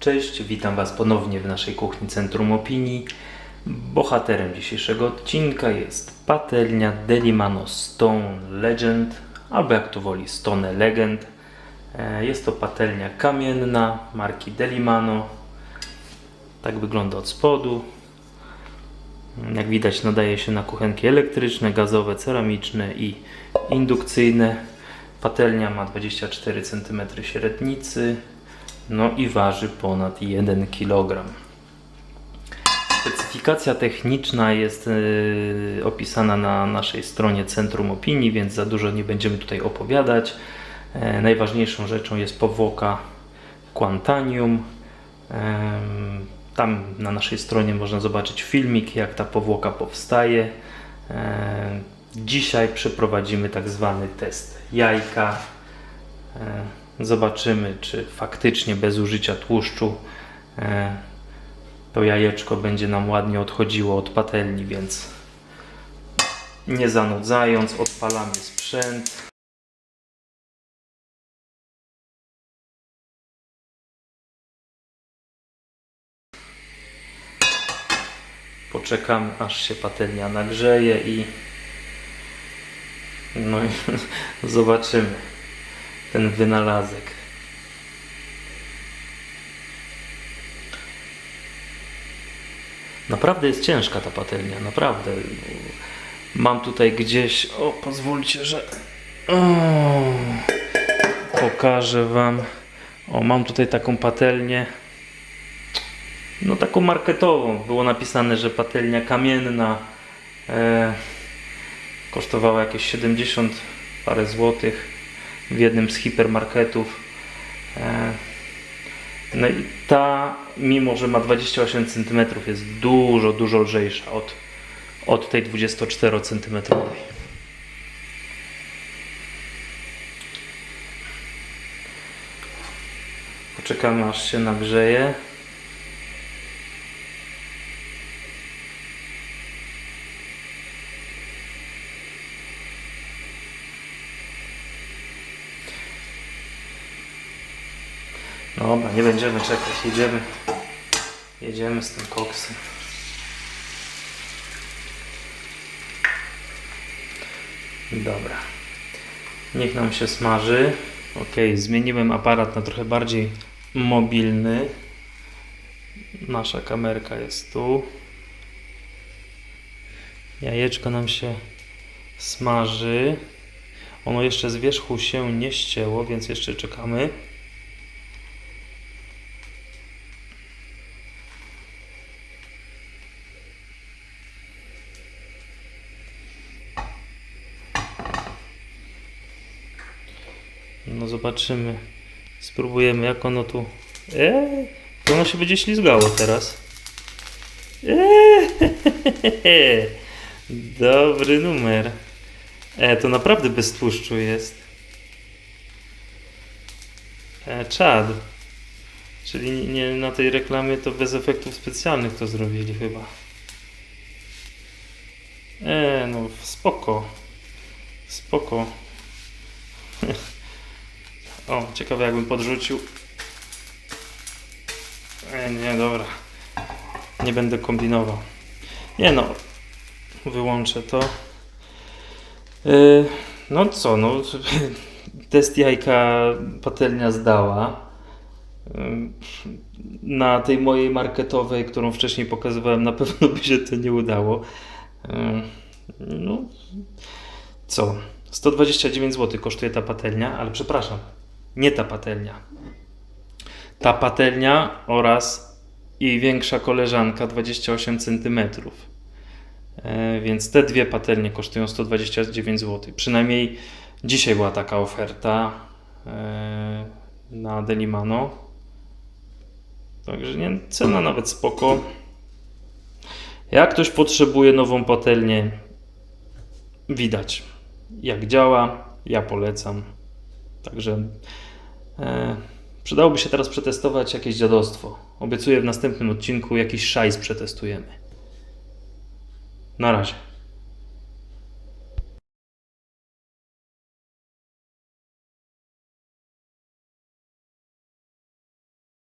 Cześć, witam Was ponownie w naszej kuchni Centrum Opinii. Bohaterem dzisiejszego odcinka jest patelnia Delimano Stone Legend, albo jak to woli Stone Legend. E, Jest to patelnia kamienna marki Delimano. Tak wygląda od spodu. Jak widać nadaje się na kuchenki elektryczne, gazowe, ceramiczne i indukcyjne. Patelnia ma 24 cm średnicy, no i waży ponad 1 kg. Specyfikacja techniczna jest yy, opisana na naszej stronie Centrum Opinii, więc za dużo nie będziemy tutaj opowiadać. E, najważniejszą rzeczą jest powłoka Quantanium. Em, Tam na naszej stronie można zobaczyć filmik, jak ta powłoka powstaje. E, Dzisiaj przeprowadzimy tak zwany test jajka. Zobaczymy, czy faktycznie bez użycia tłuszczu e, to jajeczko będzie nam ładnie odchodziło od patelni, więc nie zanudzając, odpalamy sprzęt. Poczekamy aż się patelnia nagrzeje i no i zobaczymy ten wynalazek. Naprawdę jest ciężka ta patelnia, naprawdę. Mam tutaj gdzieś, o pozwólcie, że o, pokażę Wam. O, mam tutaj taką patelnię, no taką marketową. Było napisane, że patelnia kamienna. E, kosztowała jakieś 70 parę złotych w jednym z hipermarketów. E, No i ta, mimo że ma 28 cm, jest dużo, dużo lżejsza od, od tej 24 cm. Poczekamy aż się nagrzeje. Dobra, nie będziemy czekać, jedziemy. Jedziemy z tym koksem. Dobra. Niech nam się smaży. Ok, zmieniłem aparat na trochę bardziej mobilny. Nasza kamerka jest tu. Jajeczko nam się smaży. Ono jeszcze z wierzchu się nie ścięło, więc jeszcze czekamy. No zobaczymy. Spróbujemy jak ono tu. Eee, to ono się będzie ślizgało teraz. Eee, dobry numer. E, to naprawdę bez tłuszczu jest. E, czad. Czyli nie, na tej reklamie to bez efektów specjalnych to zrobili chyba. E, no spoko. Spoko. O, ciekawe jakbym podrzucił. E, nie, dobra. Nie będę kombinował. Nie no, wyłączę to. Yy, no co, no test jajka patelnia zdała. Yy, Na tej mojej marketowej, którą wcześniej pokazywałem, na pewno by się to nie udało. Yy, No, co? 129 zł kosztuje ta patelnia, ale przepraszam, nie ta patelnia. Ta patelnia oraz jej większa koleżanka 28 cm. E, więc te dwie patelnie kosztują 129 zł. Przynajmniej dzisiaj była taka oferta e, na Delimano. Także nie, cena nawet spoko. Jak ktoś potrzebuje nową patelnię, widać jak działa. Ja polecam. Także e, przydałoby się teraz przetestować jakieś dziadostwo. Obiecuję w następnym odcinku jakiś szajs przetestujemy. Na razie.